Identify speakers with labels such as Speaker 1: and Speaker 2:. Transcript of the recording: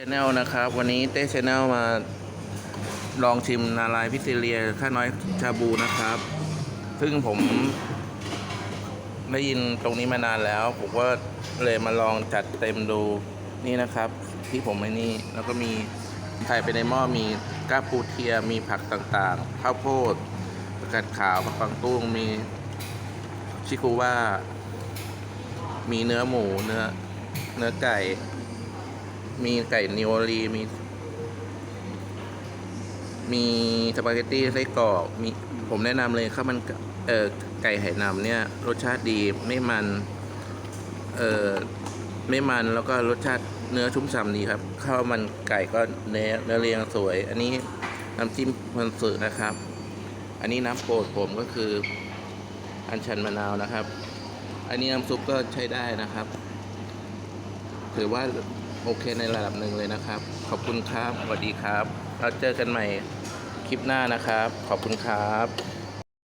Speaker 1: ชแนลนะครับ วันนี้เต้ชแนลมาลองชิมนาลายพิเศเลียข้าน้อยชาบูนะครับ ซึ่งผมได้ยินตรงนี้มานานแล้ว ผมก็เลยมาลองจัดเต็มดูนี่นะครับ ที่ผมไอ้นี่แล้วก็มีไข่ไปในหม้อมีก้าปูเทียมีผักต่างๆข้าวโพดผักกาดขาวผักปังตุ้งมีชิคุว่า มีเนื้อหมูเนื้อเนื้อไก่ มีไก่นิโอรีมี มีสปาเกตตี้ไส้กรอกมีผมแนะนำเลยข้าวมันไก่เออไก่ไหหนำเนี่ย รสชาติดีไม่มันเออไม่มันแล้วก็รสชาติเนื้อชุ่มฉ่ำดีครับข้าวมันไก่ก็เนื้อเนื้อเรียงสวย อันนี้น้ำจิ้มมันสึนะครับ อันนี้น้ำโปรดผมก็คือ อัญชันมะนาวนะครับ อันนี้น้ำซุปก็ใช้ได้นะครับ ถือว่า โอเคในระดับหนึ่งเลยนะครับ ขอบคุณครับสวัสดีครับ เราเจอกันใหม่คลิปหน้านะครับ ขอบคุณครับ